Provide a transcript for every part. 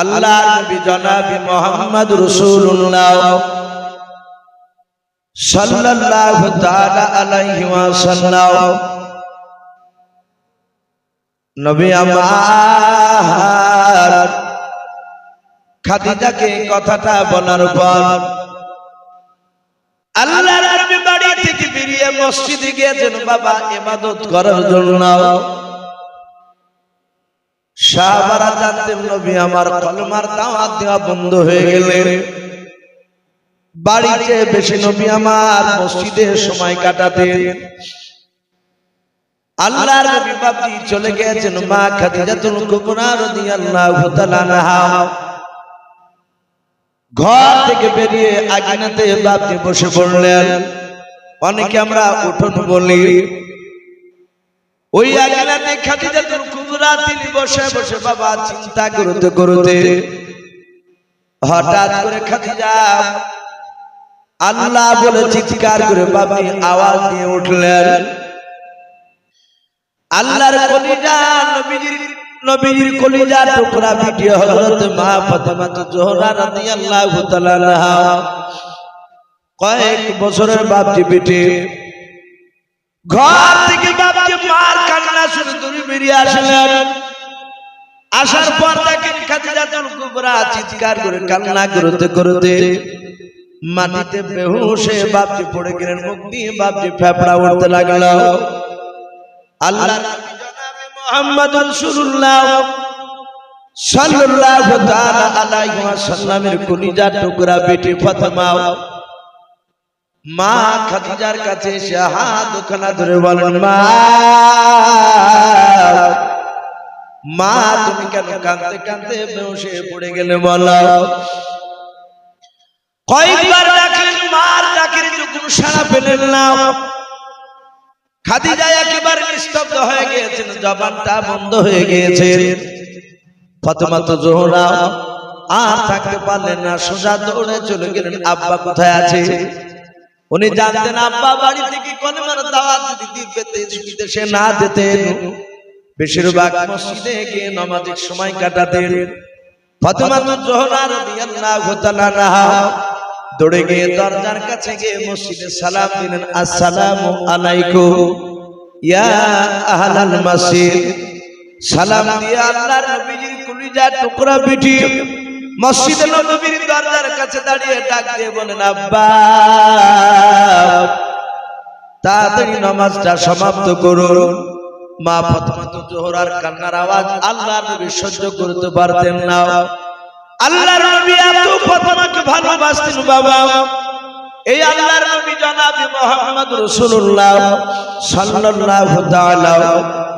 আল্লাহ নবী জনাবি মোহাম্মদ রসুল্লাহ সাল্লাল্লাহু তাআলা আলাইহি ওয়াসাল্লাম। নবী আমার খাদিজাকে কথাটা বলার পর আল্লাহ নবী বাড়ি থেকে বেরিয়ে মসজিদে গিয়েছেন। বাবা, ইবাদত করার জন্য। সাহাবারা জানতেন নবী আমার কলমার দাওয়াত দেওয়া বন্ধ হয়ে গেলে। বাড়িতে বেশি নবী আমার মসজিদে সময় কাটাতেন। আল্লাহর নবী বাপজি চলে গিয়েছেন মা খাদিজাতুল কুবরা রাদিয়াল্লাহু তাআলা আনহা। ঘর থেকে বেরিয়ে আকিনাতে বাপজি বসে পড়লেন। অনেকে আমরা উঠোন বলি। ওই আকিনাতে খাদিজাতুল কুবরা তিনি বসে বসে বাবা চিন্তা করতে করতে হঠাৎ করে খাদিজা আল্লাহ বলে চিৎকার করে বাপি আওয়াজ দিয়ে উঠলেন। আল্লাহর কলিজা, নবীজির নবীজির কলিজা টুকরা ভিডিও হযরত মা ফাতেমা জোহরা রাদিয়াল্লাহু তাআলা কয়েক বছরের বাপজি বেটে। ঘর থেকে বাপজি মার কান্না শুনে দূরে বেরিয়ে আসলেন। আসার পর দেখেন খাদিজাতুল কুবরা চিৎকার করে কান্না করতে করতে মাটিতে বেহুশে বাপজি পড়ে গেলেন মুখ দিয়ে বাপজি ফেফড়া উঠতে লাগল। আল্লাহ মোহাম্মদ রাসূলুল্লাহ সাল্লাল্লাহু তাআলা আলাইহি ওয়াসাল্লামের কলিজার টুকরা বেটি ফাতেমা মা খাদিজার কাছে এসে হাত ওখানা ধরে বলেন মা মা তুমি কেন কাঁদতে কাঁদতে বেহুশে পড়ে গেলে বলো। কয়েকবার ডাকলেন মার ডাকের যখন সাড়া পেলেন না। খাদিজা একেবারে নিস্তব্ধ হয়ে গিয়েছেন জবানটা বন্ধ হয়ে গিয়েছে। ফাতেমা তো জোহরা আর থাকতে পারলেন না সোজা দৌড়ে চলে গেলেন আব্বা কোথায় আছে? উনি জানতেন, আব্বা, বাড়ি থেকে কলমার দাওয়াত যদি দিতে বিদেশে না যেতেন? বেশিরভাগ মসজিদে গিয়ে নামাজের সময় কাটাতেন। ফাতেমা তো জোহরা রাদিয়াল্লাহু তাআলা আনহা দৌড়ে গিয়ে দরজার কাছে গিয়ে মসজিদে সালাম দিলেন, আসসালামু আলাইকুম, ইয়া আহলাল মসজিদ। সালাম দিয়ে আল্লাহর নবীজির কলিজা টুকরা বিটি মসজিদে নবীর দরজার কাছে দাঁড়িয়ে ডাক দিয়ে বলেন, আব্বা, তাড়াতাড়ি নামাজটা সমাপ্ত করুন। মা ফাতেমা তো জোহরার কান্নার আওয়াজ আল্লাহর নবী সহ্য করতে পারতেন না। আল্লাহর নবী এত ফাতেমাকে ভালোবাসতেন, বাবা। এই আল্লাহর নবী জনাবি মুহাম্মদ রাসূলুল্লাহ সাল্লাল্লাহু তাআলা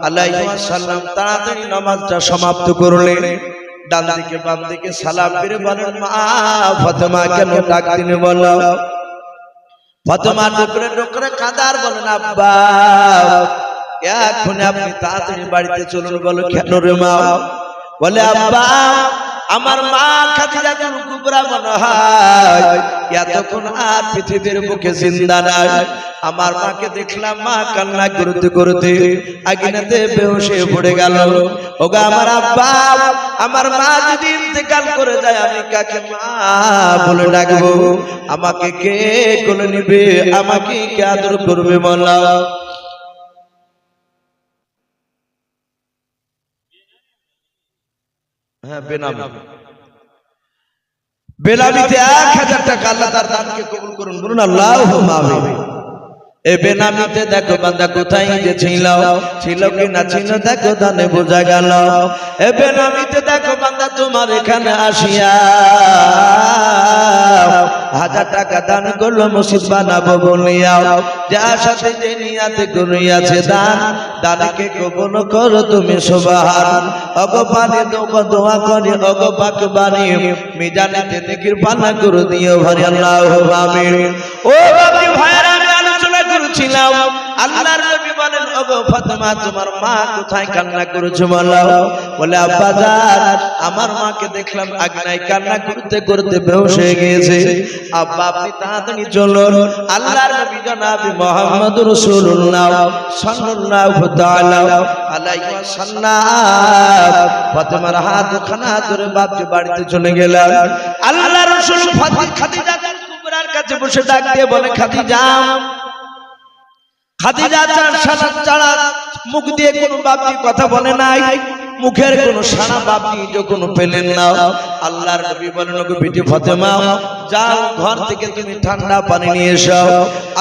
আলাইহি ওয়াসাল্লাম তাড়াতাড়ি নামাজটা সমাপ্ত করলেন। ডান দিকে বাম দিকে সালাম ফিরে বলেন, মা, ফাতেমা কেন ডাক দিনে বলো? ফাতেমা ডুকরে ডুকরে কাদার বলেন, আব্বা এখন আপনি তাড়াতাড়ি বাড়িতে চলুন বলো, কেন রে মা? বলে, আব্বা আমার মা খাদিজা কুবরা মনে হয়, এতক্ষণ আর পৃথিবীর বুকে জিন্দা নাই। আমার মাকে দেখলাম মা কান্না করতে করতে আগুনেতে বেহুশে পড়ে গেল। ওগা আমার আব্বা, আমার মা যদি ইন্তেকাল করে যায়, আমি কাকে মা বলে ডাকবো? আমাকে কে কোলে নিবে? আমাকে কে আদর করবে বলা? হ্যাঁ বেনামি। বেনামিতে এক হাজার টাকা আল্লাহ তার দানকে কবুল করুন। বলুন আল্লাহ এ বেনামিতে দেখো বান্দা কোথায় যে ছিল। ছিল কি না ছিল দেখো দানে বোঝা গেল। এ বেনামিতে দেখো বান্দা তোমার এখানে আসিয়া। হাজার টাকা দান করল, মসজিদ বানাবো বলিয়া। যার সাথে যে নিয়াতে করিয়াছে দান দানকে কবুল করো তুমি সুবহান। অগপানে দোয়া দোয়া করে অগপাক বাণী। মিজানেতে নেকির পানা করে দিও, ভারি আল্লাহ আমিন। ও করছিলাম আল্লাহর নবী বলেন ওগো ফাতেমা তোমার মা কোথায় কান্না করেছে বলো? বলে আব্বা জান আমার মাকে দেখলাম আগনায় কান্না করতে করতে বেহুশ হয়ে গিয়েছে। আব্বা আপনি তাড়াতাড়ি চলুন। আল্লাহর নবী জনাব মুহাম্মদ রাসূলুল্লাহ সাল্লাল্লাহু তাআলা আলাইহি ওয়াসাল্লাম। ফাতেমার হাত খানা ধরে বাপকে বাড়িতে চলে গেলেন আল্লাহ রাসূল ফাতিমা খাদিজা কুবরার কাছে বসে ডাক দিয়ে বলে খাদিজা খাদিজা চার সাত চারা মুখ দিয়ে কোনো বাপি কথা বলে নাই। মুখের কোনো বাপি যখন পেলেন না, আল্লাহর নবী বলেন, ওগো বেটি ফাতেমা, যাও ঘর থেকে তুমি ঠান্ডা পানি নিয়ে এসো।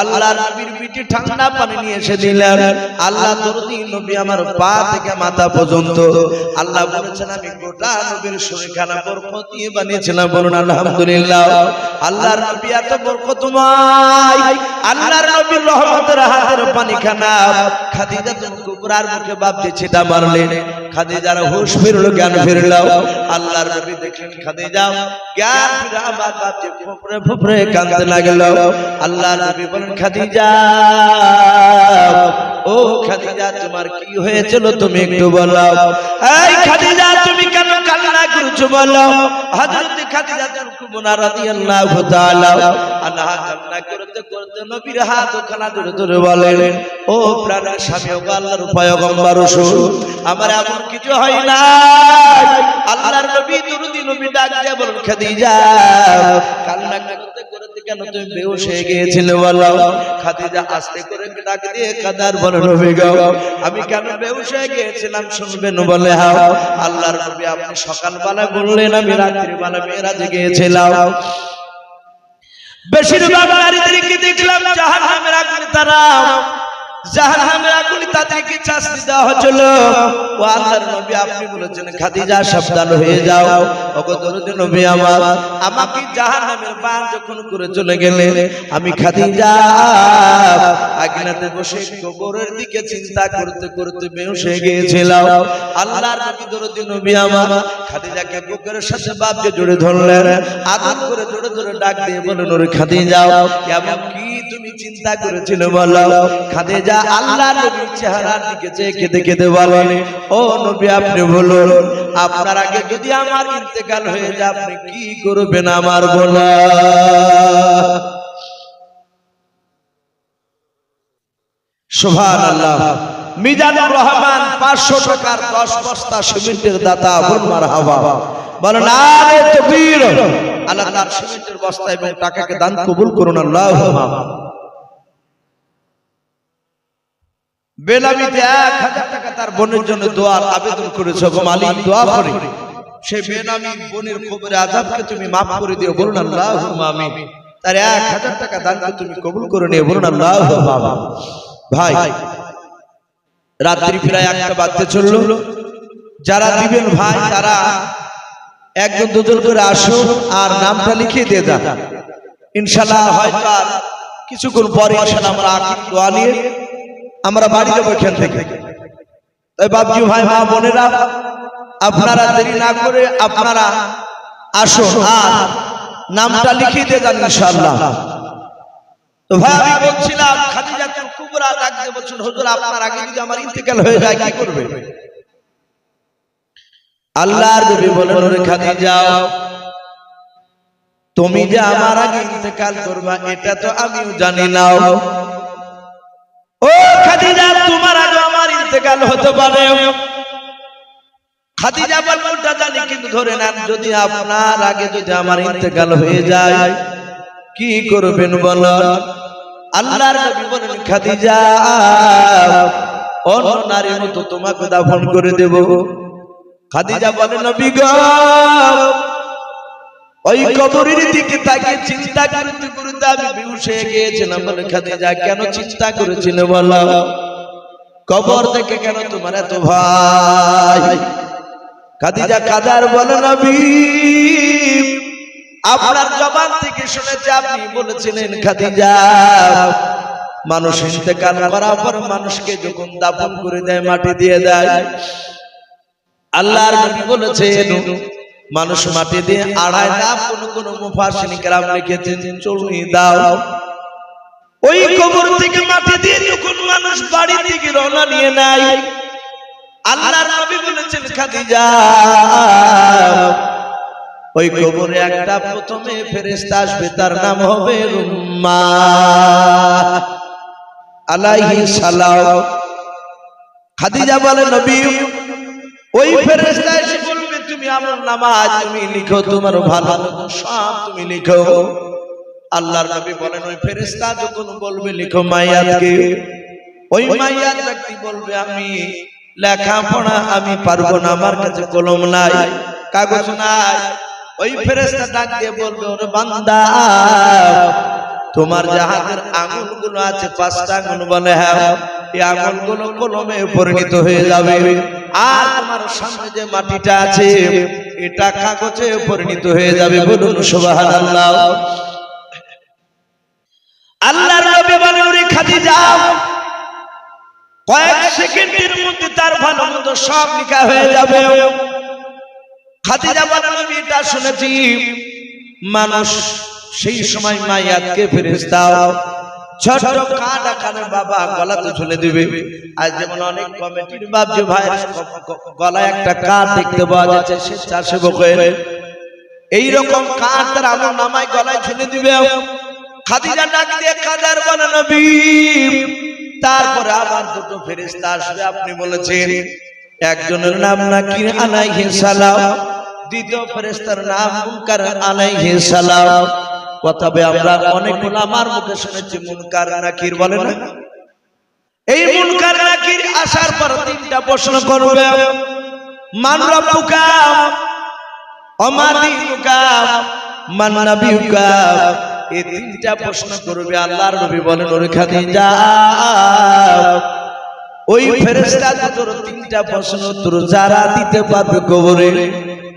আল্লাহর নবীর বেটি ঠান্ডা পানি নিয়ে এসে দিলেন। আল্লাহ দরদি নবী আমার পা থেকে মাথা পর্যন্ত, আল্লাহ বলেছেন, আমি গোটা নবীর শরীরখানা বরকত দিয়ে বানিয়েছিলাম। বলুন, আলহামদুলিল্লাহ। আল্লাহর নবী এত বরকতময়। আল্লাহর নবীর রহমতের হাতের পানি খানা খাদিজা তুমি কুকুরার মুখে বাপকে ছিটা মারলেন। খাদিজার হুশ ফিরলো, জ্ঞান ফিরলো। আল্লাহর নবী দেখলেন, খাদিজা, জ্ঞান ফিরে আমার বাপকে ফুপরে ফুপরে কাঁদতে লাগল। আল্লাহর নবী বলেন খাদিজা ও খাদিজা, তোমার কি হয়েছিল তুমি একটু বলো। এই খাদিজা, তুমি কেন কান্না করছ বলো। হযরত খাদিজা কুবরা রাদিয়াল্লাহু তাআলা আনহা কান্না করতে করতে নবীর হাত খানা ধরে ধরে বলেন, ও প্রাণের স্বামী ও আল্লাহর পয়গম্বর রাসূল, আমার এমন কিছু হয় না আল্লাহর নবী দুরুদি নবী ডাক দিয়ে বলেন, খাদিজা, কান্না করতে করতে কেন তুমি বেহুশ হয়ে গিয়েছিলে বলো। খাদিজা আস্তে করে ডাক দিয়ে কাদার বলে নবী গো আমি কেন বেহুশ হয়ে গিয়েছিলাম শুনবেন বলে হাও। আল্লাহর নবী আপনি সকালবেলা বললেন আমি রাত্রিবেলা মেয়েরাজে গিয়েছিলাম। বেশিরভাগ নারীদেরকে দেখলাম? জাহান্নামের আগুনে তারা জাহান্নামের আগুনে আমি খাদিজা, আগুনাতে বসে কবরের দিকে চিন্তা করতে করতে বেহুশ গিয়েছিলাম। আল্লাহর নবী আমার, খাদিজাকে বুকের সাথে বাপকে জড়ে ধরলেন। আদর করে জোরে জোরে ডাক দিয়ে বলেন ওরে খাদিজা, এমন কি তুমি চিন্তা করেছিল বলো। খাদিজা আল্লাহ নবীর চেহারার দিকে চেয়ে কেঁদে কেঁদে বলেন। ও নবী, আপনি বলুন আপনার আগে যদি আমার ইন্তেকাল হয়ে যায়, আপনি কি করবেন আমার বলা? সুভান আল্লাহ মিজানুর রহমান পাঁচশো টাকার দশ বস্তা সিমেন্টের দাতা বলেন, আরে তকবীর আল্লাহ তার সিমেন্টের বস্তা এবং টাকাকে দান কবুল করুন আল্লাহ বেনামিতে এক হাজার টাকা তার বোনের জন্য দোয়ার আবেদন করেছে মালিক দোয়া করে। সেই বেনামি বোনের খবরে আজাবকে তুমি মাফ করে দিও বলুন আল্লাহ আমিন। তার এক হাজার টাকা দানকে তুমি কবুল করে নিও বলুন আল্লাহ ভাই রাত্রি প্রায় একটা বাজতে চলল। যারা দিবেন ভাই তারা একজন দুজন করে আসুন আর নামটা লিখে দিয়ে দেন ইনশাল্লাহ হয়তো আর কিছুক্ষণ পরে ইনশাল্লাহ আমরা দোয়া নিয়ে। আমরা বাড়ি যাব এখান থেকে। তাই বাবজি ভাই, মা বোনেরা, আপনারা দেরি না করে আপনারা আসুন আর নামটা লিখে দিয়ে যান ইনশাল্লাহ তো ভাই, আমি বলছিলাম খাদিজা কুবরা ডাক দিয়ে বলছেন, হুজুর, আপনার আগে যদি আমার ইন্তেকাল হয়ে যায়, কি করবে? আল্লাহর নবী বলেন ওরে খাদিজা তুমি যে আমার আগে ইন্তেকাল করবা এটা তো আমিও জানি না। ও খাদিজা তোমার আগে আমার ইন্তেকাল হতে পারে। খাদিজা বল ওটা জানি কিন্তু ধরে নেন যদি আপনার আগে যদি আমার ইন্তেকাল হয়ে যায় কি করবেন বলেন? আল্লাহর নবী বলেন খাদিজা অন্য নারীর মতো তোমাকে দাফন করে দেব। খাদিজা বলে, নবী গো, ওই কবরের দিকে তাকে চিন্তা করতে করতে আমি বেহুশ হয়ে গিয়েছিলাম। বলে, খাদিজা, কেন চিন্তা করেছিল বলো? কবর দেখে কেন তোমার এত ভাই খাদিজা কাদার বলে, নবী, আপনার জবান থেকে শুনেছি আপনি বলেছিলেন, খাদিজা, মানুষ ইন্তেকাল করার পর মানুষকে যখন দাফন করে দেয়, মাটি দিয়ে দেয় আল্লাহর নবী বলেছেন মানুষ মাটি দিয়ে আড়াই দাম কোন কোন মুফাসিন কেরাম লিখেছেন চলুই দাও। ওই কবর থেকে মাটি দিয়ে যখন মানুষ বাড়ি থেকে রওনা নিয়ে নাই আল্লাহর নবী বলেছেন খাদিজা ওই কবরে একটা প্রথমে ফেরেশতা আসবে তার নাম হবে উম্মা আলাইহিস সালাম। খাদিজা বলে নবী ওই ফেরেশতা এসে বলবে, তুমি আমার নামাজ, তুমি লিখো তোমার ভালো সব তুমি লিখো। আল্লাহর নবী বলেন, ওই ফেরেশতা যখন বলবে, লিখো মাইয়াতকে। ওই মাইয়াত ব্যক্তি বলবে, আমি লেখাপড়া আমি পারব না, আমার কাছে কলম নাই, কাগজ নাই। ওই ফেরেশতা ডাক দিয়ে বলবে, ওরে বান্দা, তোমার জাহাজের আঙুলগুলো আছে, পাঁচটা আঙুল বলে হ্যাঁ এই আঙুলগুলো কলমে পরিণত হয়ে যাবে। আর তোমার সামনে যে মাটিটা আছে এটা কাগজে পরিণত হয়ে যাবে বলুন সুবহানাল্লাহ। আল্লাহর নবী বলেন ওরে খাদিজা কয়েক সেকেন্ডের মধ্যে তার ভালো মন্দ সব লেখা হয়ে যাবে। খাদিজা বলেন আমি এটা শুনেছি মানুষ সেই সময় মাইয়াতকে ফেরেশতা ছোট কাঠ আকারে বাবা গলাতে ঝুলে দিবে। আজ যেমন অনেক কমিটির বাপ যে ভাই গলায় একটা কাঠ দেখতে পাওয়া যাচ্ছে স্বেচ্ছাসেবক হয়ে এইরকম কাঠ তার আমার নামায় গলায় ঝুলে দিবে। খাদিজা ডাক দিয়ে কাদার বলে, নবী। তারপরে আবার দুটো ফেরেশতা আসবে, আপনি বলেছেন, একজনের নাম নাকি আলাইহিস সালাম, দ্বিতীয় ফেরেশতার নাম মুনকার আলাইহিস সালাম। কথাবে আমরা অনেক ওলামার মুখে শুনেছি, মুনকার নাকির বলে না? এই মুনকার নাকির আসার পর তিনটা প্রশ্ন করবে। মান রব্বুকা ওমা দীনুকা মান নাবিয়ুকা? এই তিনটা প্রশ্ন করবে আল্লাহর নবী বলেন, ওরে খাদিজা, ওই ফেরেশতা দুটোর তিনটা প্রশ্ন উত্তর যারা দিতে পারবে কবরে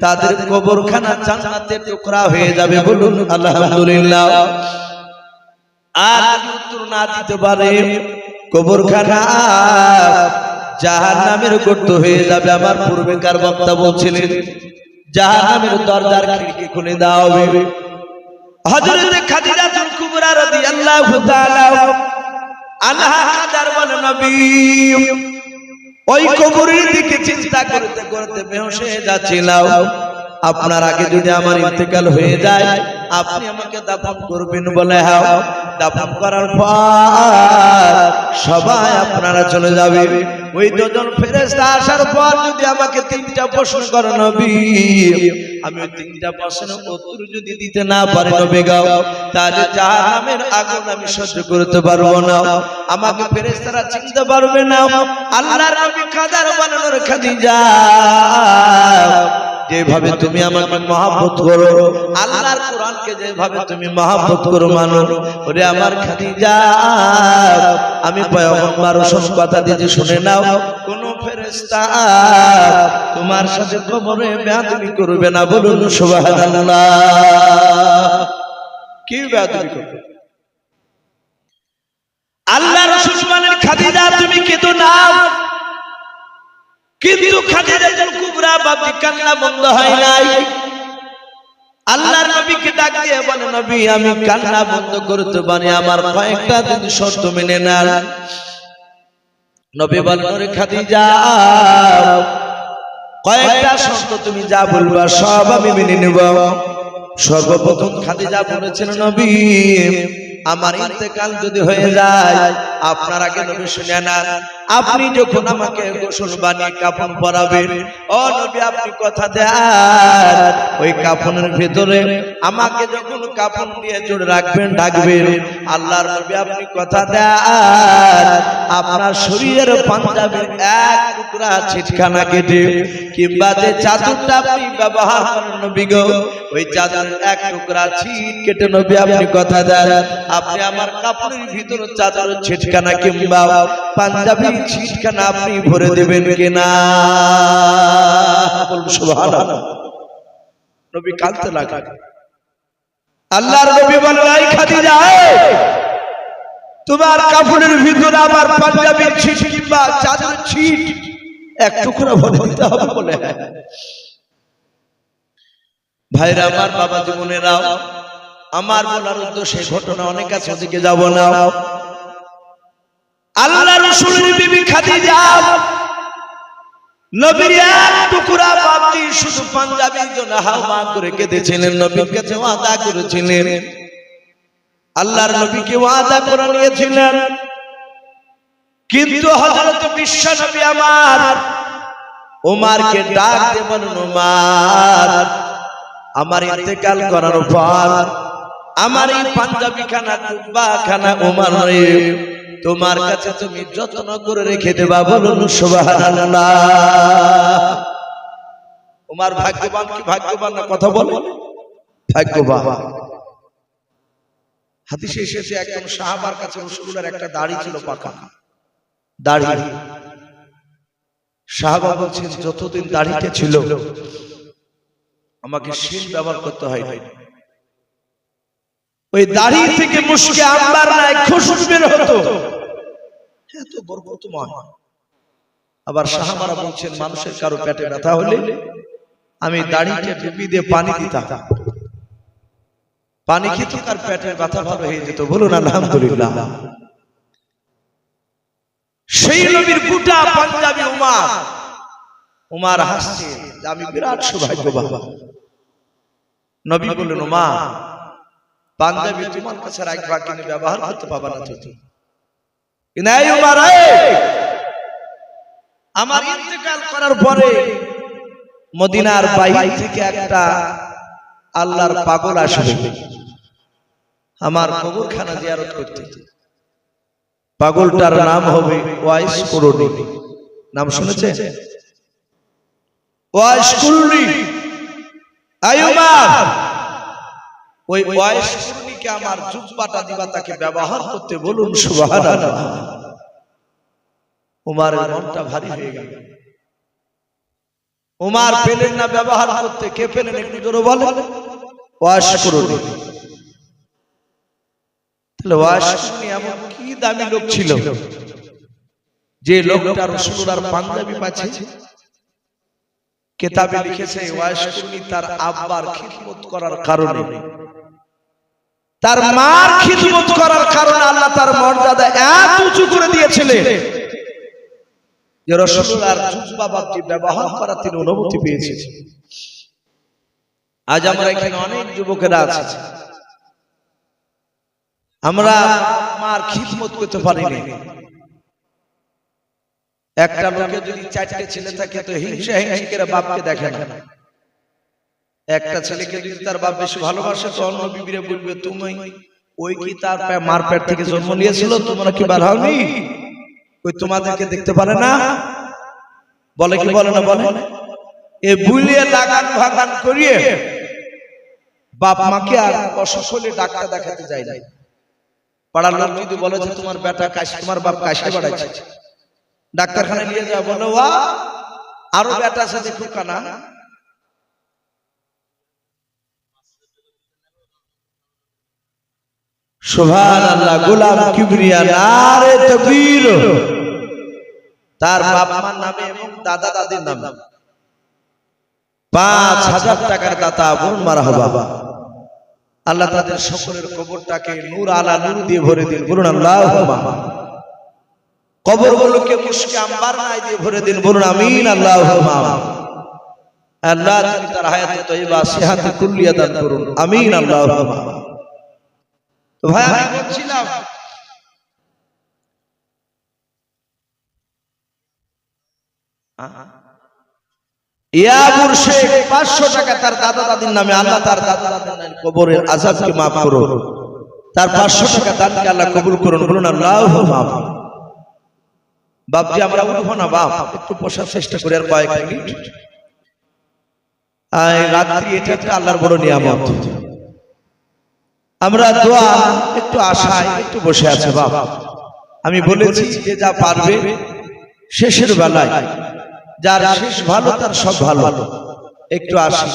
তাদের কবরখানা জান্নাতের টুকরা হয়ে যাবে বলুন, আলহামদুলিল্লাহ। আর উত্তর না দিতে পারে, কবরখানা জাহার নামের গর্ত হয়ে যাবে, আমার পূর্বেকার বক্তা বলছিলেন। জাহার নামের দরজার খিড়কি খুলে দেওয়া হবে হযরত খাদিজাতুল কুবরা রাদিয়াল্লাহু তাআলা আনহা কাদার বলে নবী। ওই কবরের দিকে চিন্তা করতে করতে বেহসে হয়ে যাচ্ছিলাম। আপনার আগে যদি আমার ইন্তেকাল হয়ে যায়, আপনি আমাকে দাফন করবেন বলে হাও। দাফন করার পর সবাই আপনারা চলে যাবে। ওই দুজন ফেরেস্তা আসার পর যদি আমাকে তিনটা প্রশ্ন করে নবী আমি তিনটা প্রশ্নের উত্তর যদি দিতে না পারি নবী গাও তাহলে জাহান্নামের আগুন আমি সহ্য করতে পারব না। আমাকে ফেরেস্তারা চিনতে পারবে না। আল্লাহর আমি কাদার বানানোর খাদিজা। যেভাবে তুমি আমাকে মহাব্বত করো আল্লাহর কোরআনকে যেভাবে তুমি মহাব্বত করো মানো ওরে আমার খাদিজা আমি পয়গম্বর রসুল কথা দিতে শুনে নাও কোন ফেরেশতা তোমার সাথে কবরে বেয়াদবি করবে না বলুন সুবহানাল্লাহ। কি বেয়াদবি করবে? আল্লাহ রসুল বলেন খাদিজা তুমি কেঁদো না। কিন্তু খাদিজাতুল কুবরা, বাপজি কান্না বন্ধ হয় নাই। আল্লাহর নবীকে ডাক দিয়ে বলে, নবী, আমি কান্না বন্ধ করতে পারি, আমার কয়েকটা যদি শর্ত মেনে নেন। নবী বলেন, ওরে খাদিজা, কয়েকটা শর্ত তুমি যা বলবা, সব আমি মেনে নেব। সর্বপ্রথম খাদিজা বলেছেন, নবী, আমার ইন্তেকাল যদি হয়ে যায়, আপনার আগে নবী শুনে নেন। আপনি যখন আমাকে গোসল বানিয়ে কাপড় পরাবেন, ও নবী, আপনি কথা দেন। ওই কাপড়ের ভিতরে আমাকে যখন কাপড় দিয়ে জোড়ে রাখবেন, ডাকবেন, আল্লাহর নবী, আপনি কথা দেন। আপনার শরীরের পাঞ্জাবের এক টুকরা ছিটখানা কেটে, কিংবা যে চাদরটা আপনি ব্যবহার করেন নবী গো, ওই চাদরের এক টুকরা ছিট কেটে নবী, আপনি কথা দেন। আপনি আমার কাপড়ের ভিতরে চাদরের ছিটখানা কিংবা পাঞ্জাবি ছিটখানা আপনি ভরে দেবেন কিনা? নবী কাঁদতে লাগলেন। আল্লাহর নবী বলেন এই খাদিজা এই, তোমার কাপড়ের ভিতরে আমার ছিট কিংবা ছিট এক টুকরা ভরে দিতে হবে বলে। ভাইরা আমার বাবা আমার বলার উদ্দেশ্যে ঘটনা অনেক আছে ওদিকে যাব না। আল্লাহ রসুলের বিবি খাদিজা, নবীর এক টুকরা বাপটি শুধু পাঞ্জাবির জন্য হাওয়া করে কেঁদেছিলেন, নবীর কাছে ওয়াদা করেছিলেন। আল্লাহর নবীকে ওয়াদা করে নিয়েছিলেন। কিন্তু হযরত বিশ্ব নবী আমার ওমারকে ডাক দেবেন ওমার আমার ইন্তেকাল করার পর আমার এই পাঞ্জাবি খানা খানা ওমার তোমার কাছে তুমি যত্ন করে রেখে দেবা বলুন তোমার ভাগ্যবান কি ভাগ্যবান না কথা বলে? ভাগ্যবান। হাদিসে এসেছে একজন সাহাবার কাছে রসুলের একটা দাড়ি ছিল পাকা। দাড়ি। সাহাবা বলছেন যতদিন দাড়িটা ছিল আমাকে শিল ব্যবহার করতে হয় ওই দাড়ি থেকে মুশকে আম্বার নাই খুশবু বের হতো। এত বরকতময় আবার সাহাবারা বলছেন মানুষের কারও পেটে ব্যথা হলে আমি দাড়িটা ডুবি দিয়ে পানি দিতাম। পানি খেতে তার পেটের ব্যথা ভালো হয়ে যেত বলুন আলহামদুলিল্লাহ। সেই নবীর গোটা পাঞ্জাবি উমার। উমার। হাসছে যে আমি বিরাট সৌভাগ্যবান। নবী বললেন উমা পাঞ্জাবি তোমার কাছে রাখবা কিন্তু ব্যবহার করতে পাবা না তুমি। কিন্তু উমার আমার ইন্তেকাল করার পরে মদিনার বাইরে থেকে একটা আল্লাহর পাগল আসবে। আমার কবরখানা জিয়ারত করতে। পাগলটার নাম হবে ওয়াইস করুনি। নাম শুনেছে? ওয়াইস করুনি। আয়ুমার ওই ওয়াইস করুনিকে আমার জুব্বাটা দিবা তাকে ব্যবহার করতে বলুন সুবহানাল্লাহ। উমারের মনটা ভারী হয়ে গেল। উমার পেলেন না ব্যবহার করতে। কে পেলেন একটু জোরে বলেন? ওয়াশ করুন। তাহলে ওয়াশ এমন কি দামি লোক ছিল? যে লোকটা রসুলার পাঞ্জাবি পাচ্ছে কেতাবে লিখেছে ওয়াশ করুন তার আব্বার খিদমত করার কারণে। তার মার খিদমত করার কারণে আল্লাহ তার মর্যাদা এত উঁচু করে দিয়েছিলেন যে রসুলার জুব্বা বাপটি ব্যবহার করা তিনি অনুমতি পেয়েছেন। আজ আমরা এখানে অনেক যুবকেরা আছে। আমরা মার খিদমত করতে পারিনি। একটা লোকে যদি চারটে ছেলে থাকে, তো হিংসা হিংসিকেরা বাপকে দেখে না। একটা ছেলেকে যদি তার বাপ বেশি ভালোবাসে, তো অন্য বিবিরে বলবে, তুমি ওই কি তার মার পেট থেকে জন্ম নিয়েছিল? তোমরা কি বার হওনি? ওই তোমাদেরকে দেখতে পারে না? বলে কি বলে না বলে? এ বুলিয়ে লাগান ভাগান করিয়ে বাপ মাকে আর অসুখ হলে ডাক্তার দেখাতে যায় না। পাড়ার লোক যদি বলে যে, তোমার বেটা কাশি, তোমার বাপ কাশি বাড়াইছে। ডাক্তারখানায় নিয়ে যাওয়া বলে আরও বেটা সাথে দেখো কানা। সুবহান আল্লাহ গোলাম কিবরিয়া নারে তকবীর। তার বাপ মার নামে এবং দাদা দাদির নামে। পাঁচ হাজার টাকার দাতা বোন মারা হবা আল্লাহ তাদের সকলের কবরটাকে নূর আলা নূর দিয়ে ভরে দিন, বলুন আল্লাহ কবর গুলোকে মুশকে আম্বার নাই দিয়ে ভরে দিন, বলুন আমিন, আল্লাহ আল্লাহ তার হায়াতে তৈবা, সেহাতে কুল্লিয়া দান করুন, আমিন, আল্লাহ তো ভাই, আমি বলছিলাম। মুর্শিদ 500 টাকা তার দাদা দাদির নামে, আল্লাহ করুন। তার 500 টাকা দানকে আল্লাহ কবুল করুন, বলুন, আল্লাহু মাফ। বাপজি, আমরা উঠবো না একটু চেষ্টা করি, আর আল্লাহর বড় নিয়ামত। আমরা দোয়া একটু আশায় একটু বসে আছে বাবা আমি বলেছি যে যা পারবে শেষের বেলায়। যার শেষ ভালো তার সব ভালো। ভালো। একটু আসি।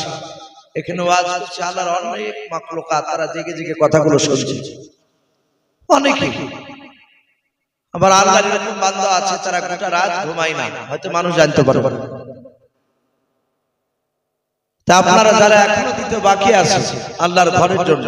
এখানে ওয়াজ করছে আল্লাহর অনেক মাকলুকা তারা জেগে জেগে কথাগুলো শুনছে। অনেকে। আবার আল্লাহর এরকম বান্দা আছে তারা গোটা রাত ঘুমায় না। হয়তো মানুষ জানতে পারবে তা আপনারা যারা এখনও দিতে বাকি আছে আল্লাহর ঘরের জন্য।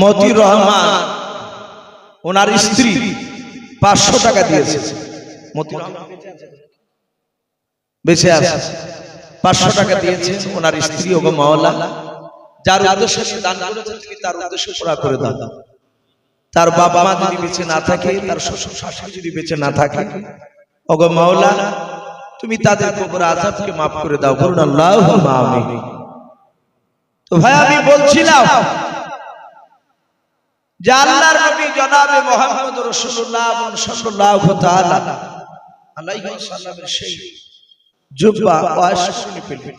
মতি রহমান ওনার স্ত্রী পাঁচশো টাকা দিয়েছে। মতি বেঁচে আছে। পাঁচশো টাকা দিয়েছে ওনার স্ত্রী ও মাওলা। যার উদ্দেশ্যে সে দান করেছে তুমি তার উদ্দেশ্য পুরা করে দাও। তার বাবা মা যদি বেঁচে না থাকে তার শ্বশুর শাশুড়ি যদি বেঁচে না থাকে ওগো মাওলা তুমি তাদের কবর আজাবকে মাফ করে দাও। বলুন আল্লাহ আমিন। তো ভাই আমি বলছিলাম যে আল্লাহর নবী জনাবে মুহাম্মদ রাসূলুল্লাহ সাল্লাল্লাহু তাআলা আলাইহি ওয়াসাল্লামের সেই জুব্বা ওয়াশ শুনে ফেলবেন।